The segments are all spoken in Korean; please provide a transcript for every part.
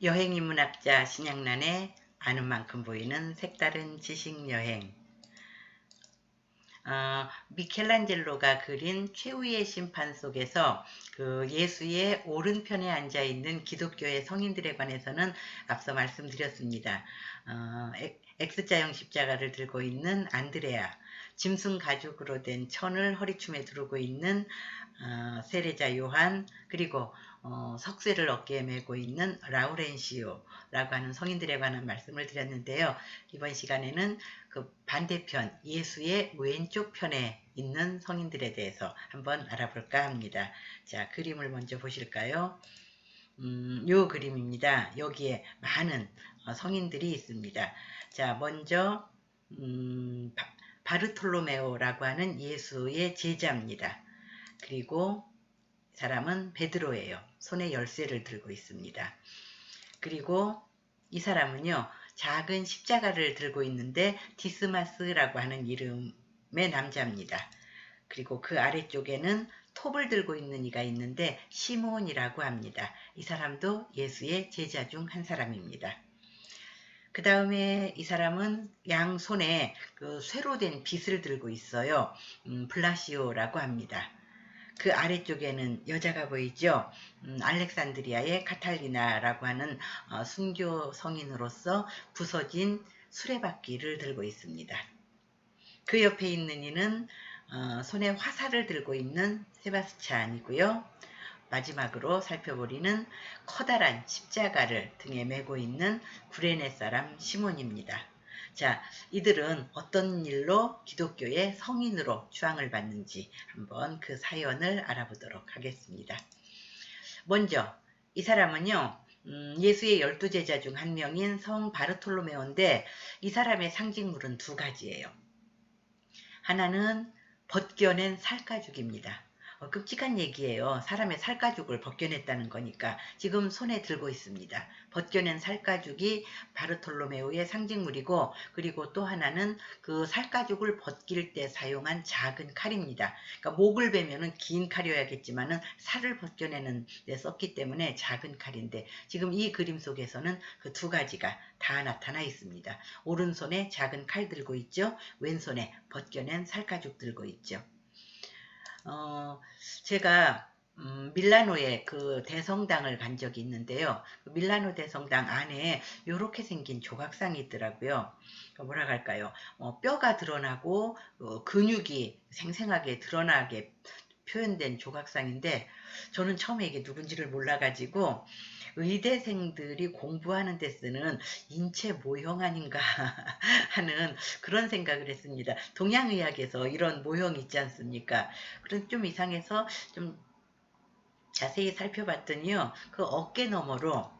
여행인문학자 신양란의 아는 만큼 보이는 색다른 지식여행 어, 미켈란젤로가 그린 최후의 심판 속에서 그 예수의 오른편에 앉아 있는 기독교의 성인들에 관해서는 앞서 말씀드렸습니다. 어, X자형 십자가를 들고 있는 안드레아, 짐승 가죽으로 된 천을 허리춤에 두르고 있는 어, 세례자 요한, 그리고 어, 석쇠를 어깨에 메고 있는 라우렌시오라고 하는 성인들에 관한 말씀을 드렸는데요. 이번 시간에는 그 반대편 예수의 왼쪽 편에 있는 성인들에 대해서 한번 알아볼까 합니다. 자, 그림을 먼저 보실까요? 음, 요 그림입니다. 여기에 많은 어, 성인들이 있습니다. 자, 먼저 음, 바르톨로메오라고 하는 예수의 제자입니다. 그리고 사람은 베드로예요. 손에 열쇠를 들고 있습니다. 그리고 이 사람은요. 작은 십자가를 들고 있는데 디스마스라고 하는 이름의 남자입니다. 그리고 그 아래쪽에는 톱을 들고 있는 이가 있는데 시몬이라고 합니다. 이 사람도 예수의 제자 중 한 사람입니다. 그 다음에 이 사람은 양손에 그 쇠로 된 빗을 들고 있어요. 음, 블라시오라고 합니다. 그 아래쪽에는 여자가 보이죠. 음, 알렉산드리아의 카탈리나라고 하는 어, 순교 성인으로서 부서진 수레바퀴를 들고 있습니다. 그 옆에 있는 이는 어, 손에 화살을 들고 있는 세바스찬이고요. 마지막으로 살펴보리는 커다란 십자가를 등에 메고 있는 구레네 사람 시몬입니다. 자, 이들은 어떤 일로 기독교의 성인으로 추앙을 받는지 한번 그 사연을 알아보도록 하겠습니다. 먼저 이 사람은요. 음, 예수의 열두 제자 중 한 명인 성 바르톨로메오인데 이 사람의 상징물은 두 가지예요. 하나는 벗겨낸 살가죽입니다. 어, 끔찍한 얘기예요. 사람의 살가죽을 벗겨냈다는 거니까 지금 손에 들고 있습니다. 벗겨낸 살가죽이 바르톨로메오의 상징물이고 그리고 또 하나는 그 살가죽을 벗길 때 사용한 작은 칼입니다. 그러니까 목을 베면은 긴 칼이어야겠지만은 살을 벗겨내는 데 썼기 때문에 작은 칼인데 지금 이 그림 속에서는 그 두 가지가 다 나타나 있습니다. 오른손에 작은 칼 들고 있죠. 왼손에 벗겨낸 살가죽 들고 있죠. 어, 제가 음, 밀라노에 그 대성당을 간 적이 있는데요. 그 밀라노 대성당 안에 이렇게 생긴 조각상이 있더라고요. 그 뭐라 할까요? 어, 뼈가 드러나고 어, 근육이 생생하게 드러나게 표현된 조각상인데 저는 처음에 이게 누군지를 몰라가지고 의대생들이 공부하는 데 쓰는 인체 모형 아닌가 하는 그런 생각을 했습니다. 동양의학에서 이런 모형이 있지 않습니까? 그런 좀 이상해서 좀 자세히 살펴봤더니요. 그 어깨 너머로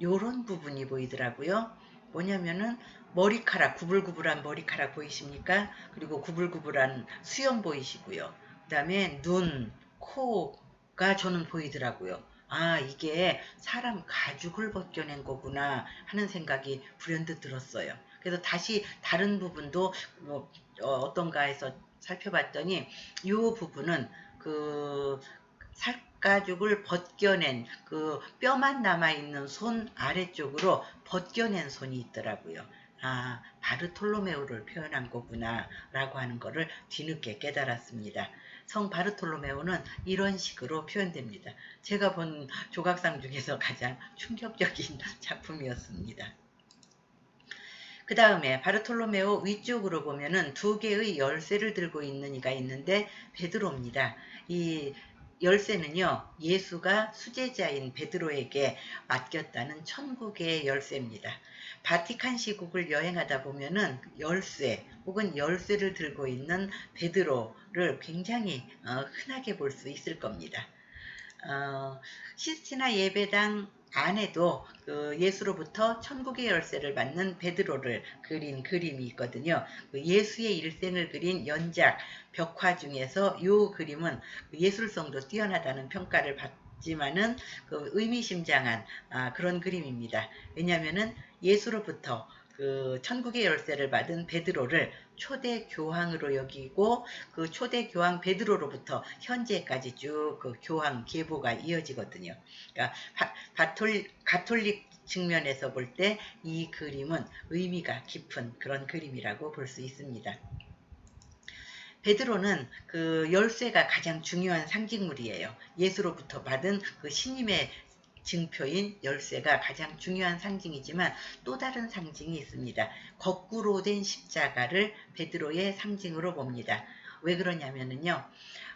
요런 부분이 보이더라고요. 뭐냐면은 머리카락, 구불구불한 머리카락 보이십니까? 그리고 구불구불한 수염 보이시고요. 그 다음에 눈, 코가 저는 보이더라고요. 아 이게 사람 가죽을 벗겨낸 거구나 하는 생각이 불현듯 들었어요. 그래서 다시 다른 부분도 뭐 어, 떤가 해서 살펴봤더니 이 부분은 그 살가죽을 벗겨낸 그 뼈만 남아있는 손 아래쪽으로 벗겨낸 손이 있더라고요. 아 바르톨로메오를 표현한 거구나 라고 하는 것을 뒤늦게 깨달았습니다. 성 바르톨로메오는 이런 식으로 표현됩니다. 제가 본 조각상 중에서 가장 충격적인 작품이었습니다. 그 다음에 바르톨로메오 위쪽으로 보면은 두 개의 열쇠를 들고 있는 이가 있는데 베드로입니다. 이 열쇠는요, 예수가 수제자인 베드로에게 맡겼다는 천국의 열쇠입니다. 바티칸 시국을 여행하다 보면은 열쇠 혹은 열쇠를 들고 있는 베드로를 굉장히 어, 흔하게 볼 수 있을 겁니다. 어, 시스티나 예배당 안에도 그 예수로부터 천국의 열쇠를 받는 베드로를 그린 그림이 있거든요. 그 예수의 일생을 그린 연작 벽화 중에서 이 그림은 예술성도 뛰어나다는 평가를 받지만은 그 의미심장한 아, 그런 그림입니다. 왜냐하면은 예수로부터 그 천국의 열쇠를 받은 베드로를 초대 교황으로 여기고 그 초대 교황 베드로로부터 현재까지 쭉 그 교황 계보가 이어지거든요. 그러니까 바, 바톨, 가톨릭 측면에서 볼 때 이 그림은 의미가 깊은 그런 그림이라고 볼 수 있습니다. 베드로는 그 열쇠가 가장 중요한 상징물이에요. 예수로부터 받은 그 신임의 증표인 열쇠가 가장 중요한 상징이지만 또 다른 상징이 있습니다. 거꾸로 된 십자가를 베드로의 상징으로 봅니다. 왜 그러냐면요.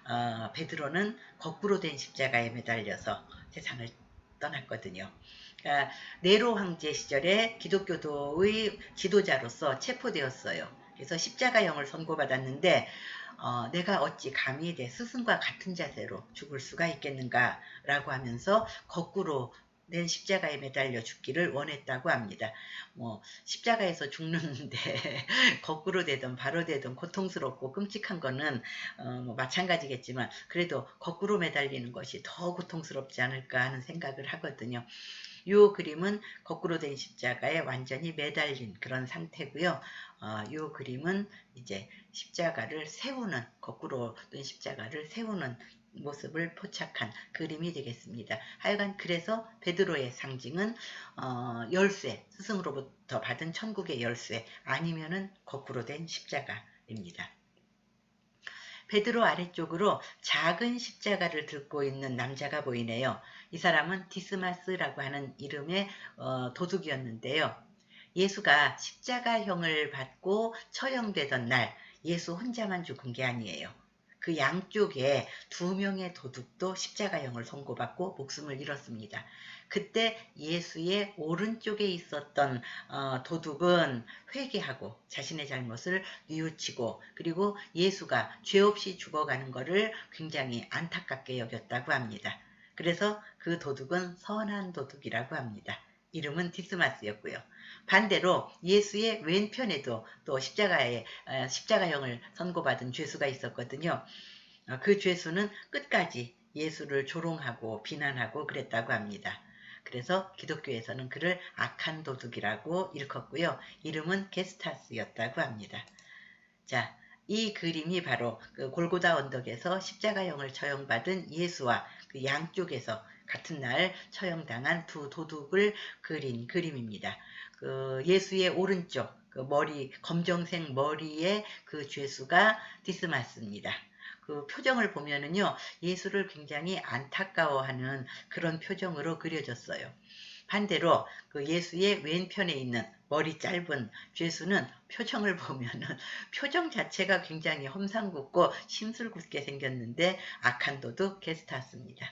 어, 베드로는 거꾸로 된 십자가에 매달려서 세상을 떠났거든요. 그러니까 네로 황제 시절에 기독교도의 지도자로서 체포되었어요. 그래서 십자가형을 선고받았는데 어, 내가 어찌 감히 내 스승과 같은 자세로 죽을 수가 있겠는가라고 하면서 거꾸로 낸 십자가에 매달려 죽기를 원했다고 합니다. 뭐 십자가에서 죽는데 거꾸로 되든 바로 되든 고통스럽고 끔찍한 거는 어 뭐 마찬가지겠지만 그래도 거꾸로 매달리는 것이 더 고통스럽지 않을까 하는 생각을 하거든요. 이 그림은 거꾸로 된 십자가에 완전히 매달린 그런 상태고요. 어, 이 그림은 이제 십자가를 세우는 거꾸로 된 십자가를 세우는 모습을 포착한 그림이 되겠습니다. 하여간 그래서 베드로의 상징은 어, 열쇠, 스승으로부터 받은 천국의 열쇠 아니면은 거꾸로 된 십자가입니다. 베드로 아래쪽으로 작은 십자가를 들고 있는 남자가 보이네요. 이 사람은 디스마스라고 하는 이름의 어, 도둑이었는데요. 예수가 십자가형을 받고 처형되던 날 예수 혼자만 죽은 게 아니에요. 그 양쪽에 두 명의 도둑도 십자가형을 선고받고 목숨을 잃었습니다. 그때 예수의 오른쪽에 있었던 어, 도둑은 회개하고 자신의 잘못을 뉘우치고 그리고 예수가 죄 없이 죽어가는 것을 굉장히 안타깝게 여겼다고 합니다. 그래서 그 도둑은 선한 도둑이라고 합니다. 이름은 디스마스였고요. 반대로 예수의 왼편에도 또 십자가에 어, 십자가형을 선고받은 죄수가 있었거든요. 어, 그 죄수는 끝까지 예수를 조롱하고 비난하고 그랬다고 합니다. 그래서 기독교에서는 그를 악한 도둑이라고 일컫고요. 이름은 게스타스였다고 합니다. 자, 이 그림이 바로 그 골고다 언덕에서 십자가형을 처형받은 예수와 그 양쪽에서 같은 날 처형당한 두 도둑을 그린 그림입니다. 그 예수의 오른쪽 그 머리 검정색 머리에 그 죄수가 디스마스입니다. 그 표정을 보면은요 예수를 굉장히 안타까워하는 그런 표정으로 그려졌어요. 반대로 그 예수의 왼편에 있는 머리 짧은 죄수는 표정을 보면은 표정 자체가 굉장히 험상궂고 심술궂게 생겼는데 악한 도둑 게스타스입니다.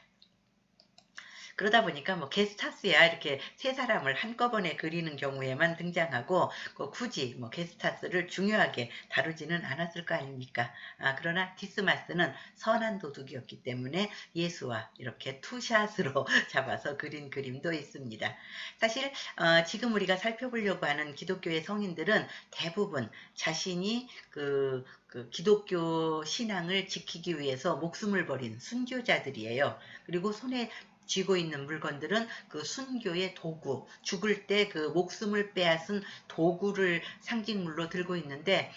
그러다 보니까 뭐 게스타스야 이렇게 세 사람을 한꺼번에 그리는 경우에만 등장하고 그 굳이 뭐 게스타스를 중요하게 다루지는 않았을 거 아닙니까? 아, 그러나 디스마스는 선한 도둑이었기 때문에 예수와 이렇게 투샷으로 잡아서 그린 그림도 있습니다. 사실 어, 지금 우리가 살펴보려고 하는 기독교의 성인들은 대부분 자신이 그, 그 기독교 신앙을 지키기 위해서 목숨을 버린 순교자들이에요. 그리고 손에 쥐고 있는 물건들은 그 순교의 도구, 죽을 때 그 목숨을 빼앗은 도구를 상징물로 들고 있는데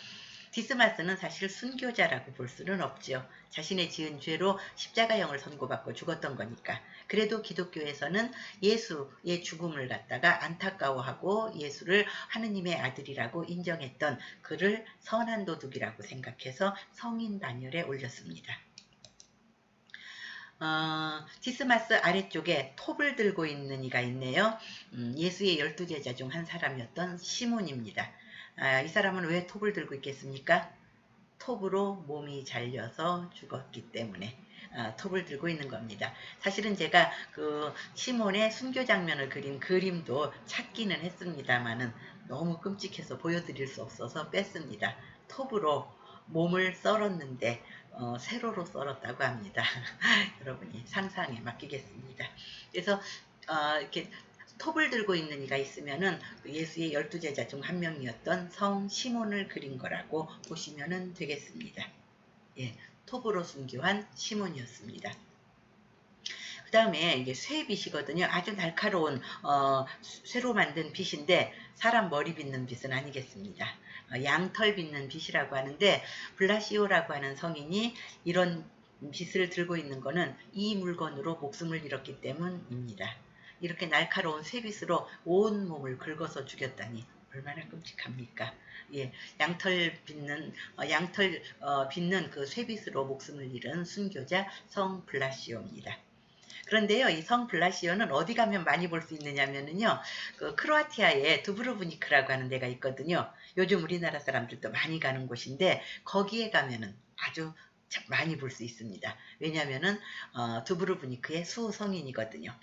디스마스는 사실 순교자라고 볼 수는 없죠. 자신의 지은 죄로 십자가형을 선고받고 죽었던 거니까. 그래도 기독교에서는 예수의 죽음을 갖다가 안타까워하고 예수를 하느님의 아들이라고 인정했던 그를 선한 도둑이라고 생각해서 성인 단열에 올렸습니다. 어, 디스마스 아래쪽에 톱을 들고 있는 이가 있네요. 음, 예수의 열두 제자 중 한 사람이었던 시몬입니다. 아, 이 사람은 왜 톱을 들고 있겠습니까? 톱으로 몸이 잘려서 죽었기 때문에 아, 톱을 들고 있는 겁니다. 사실은 제가 그 시몬의 순교 장면을 그린 그림도 찾기는 했습니다만은 너무 끔찍해서 보여드릴 수 없어서 뺐습니다. 톱으로 몸을 썰었는데 어, 세로로 썰었다고 합니다. 여러분이 상상에 맡기겠습니다. 그래서 어, 이렇게 톱을 들고 있는 이가 있으면은 그 예수의 열두 제자 중 한 명이었던 성 시몬을 그린 거라고 보시면 되겠습니다. 예, 톱으로 순교한 시몬이었습니다. 그 다음에 이게 쇠빗이거든요. 아주 날카로운 어, 쇠로 만든 빗인데 사람 머리 빗는 빗은 아니겠습니다. 어, 양털 빗는 빗이라고 하는데 블라시오라고 하는 성인이 이런 빗을 들고 있는 것은 이 물건으로 목숨을 잃었기 때문입니다. 이렇게 날카로운 쇠빗으로 온 몸을 긁어서 죽였다니 얼마나 끔찍합니까? 예, 양털 빗는 어, 양털 어, 빗는 그 쇠빗으로 목숨을 잃은 순교자 성 블라시오입니다. 그런데요, 이 성 블라시오는 어디 가면 많이 볼 수 있느냐면은요, 그 크로아티아에 두브로브니크라고 하는 데가 있거든요. 요즘 우리나라 사람들도 많이 가는 곳인데 거기에 가면은 아주 참 많이 볼 수 있습니다. 왜냐하면은 어, 두브로브니크의 수성인이거든요.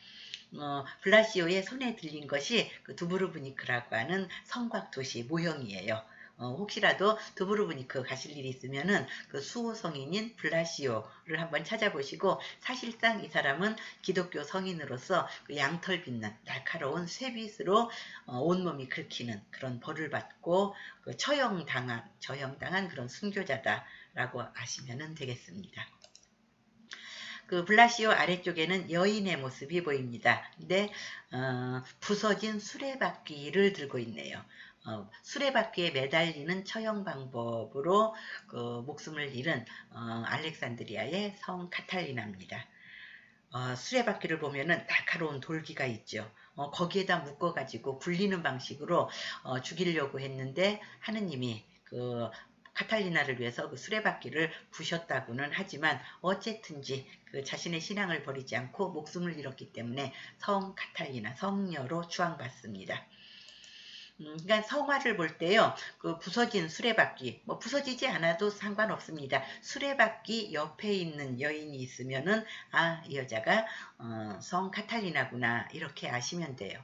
어, 블라시오의 손에 들린 것이 그 두브로브니크라고 하는 성곽 도시 모형이에요. 어, 혹시라도 두브로브니크 가실 일이 있으면은 그 수호 성인인 블라시오를 한번 찾아보시고 사실상 이 사람은 기독교 성인으로서 그 양털 빗는 날카로운 쇠빗으로 어, 온몸이 긁히는 그런 벌을 받고 그 처형당한 처형당한 그런 순교자다라고 아시면 되겠습니다. 그 블라시오 아래쪽에는 여인의 모습이 보입니다. 근데 어, 부서진 수레바퀴를 들고 있네요. 어, 수레바퀴에 매달리는 처형 방법으로 그 목숨을 잃은 어, 알렉산드리아의 성 카탈리나입니다. 어, 수레바퀴를 보면은 날카로운 돌기가 있죠. 어, 거기에다 묶어가지고 굴리는 방식으로 어, 죽이려고 했는데 하느님이 그 카탈리나를 위해서 그 수레바퀴를 부셨다고는 하지만 어쨌든지 그 자신의 신앙을 버리지 않고 목숨을 잃었기 때문에 성 카탈리나 성녀로 추앙받습니다. 음, 그러니까 성화를 볼 때요, 그 부서진 수레바퀴, 뭐 부서지지 않아도 상관없습니다. 수레바퀴 옆에 있는 여인이 있으면은 아, 이 여자가 어, 성 카탈리나구나 이렇게 아시면 돼요.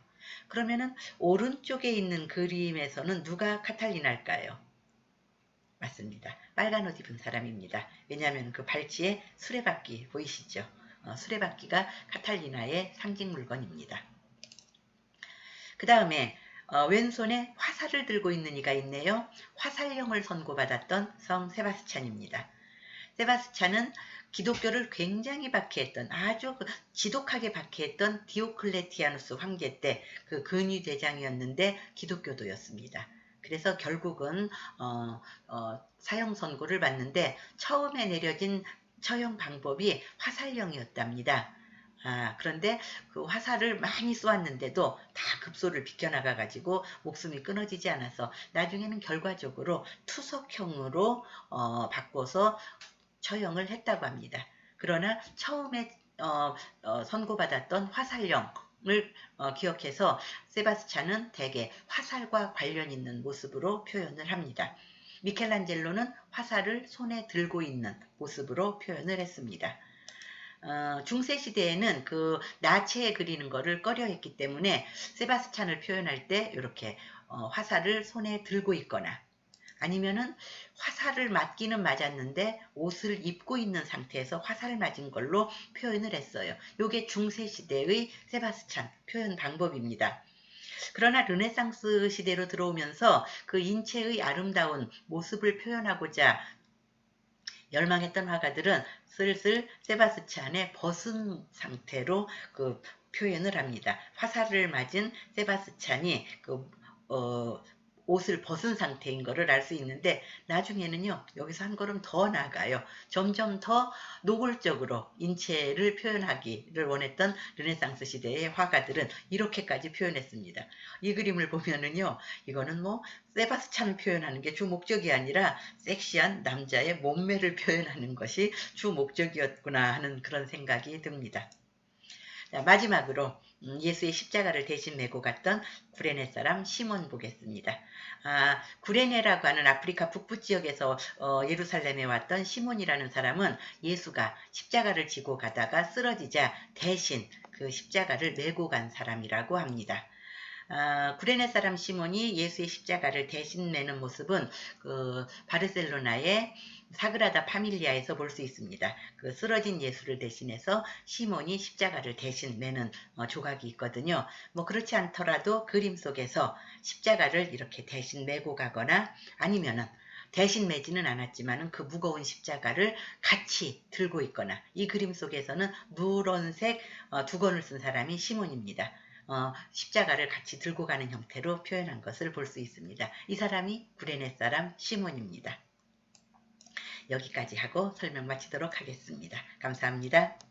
그러면은 오른쪽에 있는 그림에서는 누가 카탈리나일까요? 맞습니다. 빨간 옷 입은 사람입니다. 왜냐하면 그 발치에 수레바퀴 보이시죠? 어, 수레바퀴가 카탈리나의 상징 물건입니다. 그 다음에 어, 왼손에 화살을 들고 있는 이가 있네요. 화살령을 선고받았던 성 세바스찬입니다. 세바스찬은 기독교를 굉장히 박해했던 아주 그 지독하게 박해했던 디오클레티아누스 황제 때 그 근위 대장이었는데 기독교도였습니다. 그래서 결국은 어, 어, 사형 선고를 받는데 처음에 내려진 처형 방법이 화살령이었답니다. 아, 그런데 그 화살을 많이 쏘았는데도 다 급소를 비켜나가 가지고 목숨이 끊어지지 않아서 나중에는 결과적으로 투석형으로 어, 바꿔서 처형을 했다고 합니다. 그러나 처음에 어, 어, 선고받았던 화살령 을 어, 기억해서 세바스찬은 대개 화살과 관련 있는 모습으로 표현을 합니다. 미켈란젤로는 화살을 손에 들고 있는 모습으로 표현을 했습니다. 어, 중세 시대에는 그 나체에 그리는 것을 꺼려했기 때문에 세바스찬을 표현할 때 이렇게 어, 화살을 손에 들고 있거나 아니면은 화살을 맞기는 맞았는데 옷을 입고 있는 상태에서 화살을 맞은 걸로 표현을 했어요. 이게 중세 시대의 세바스찬 표현 방법입니다. 그러나 르네상스 시대로 들어오면서 그 인체의 아름다운 모습을 표현하고자 열망했던 화가들은 슬슬 세바스찬의 벗은 상태로 그 표현을 합니다. 화살을 맞은 세바스찬이 그 어, 옷을 벗은 상태인 것을 알 수 있는데 나중에는요 여기서 한 걸음 더 나가요. 점점 더 노골적으로 인체를 표현하기를 원했던 르네상스 시대의 화가들은 이렇게까지 표현했습니다. 이 그림을 보면은요 이거는 뭐 세바스찬을 표현하는 게 주 목적이 아니라 섹시한 남자의 몸매를 표현하는 것이 주 목적이었구나 하는 그런 생각이 듭니다. 자, 마지막으로 음, 예수의 십자가를 대신 메고 갔던 구레네 사람 시몬 보겠습니다. 아, 구레네라고 하는 아프리카 북부 지역에서 어, 예루살렘에 왔던 시몬이라는 사람은 예수가 십자가를 지고 가다가 쓰러지자 대신 그 십자가를 메고 간 사람이라고 합니다. 아, 구레네 사람 시몬이 예수의 십자가를 대신 메는 모습은 그 바르셀로나의 사그라다 파밀리아에서 볼 수 있습니다. 그 쓰러진 예수를 대신해서 시몬이 십자가를 대신 매는 어, 조각이 있거든요. 뭐 그렇지 않더라도 그림 속에서 십자가를 이렇게 대신 메고 가거나 아니면은 대신 매지는 않았지만 그 무거운 십자가를 같이 들고 있거나 이 그림 속에서는 누런색 어, 두건을 쓴 사람이 시몬입니다. 어, 십자가를 같이 들고 가는 형태로 표현한 것을 볼 수 있습니다. 이 사람이 구레네 사람 시몬입니다. 여기까지 하고 설명 마치도록 하겠습니다. 감사합니다.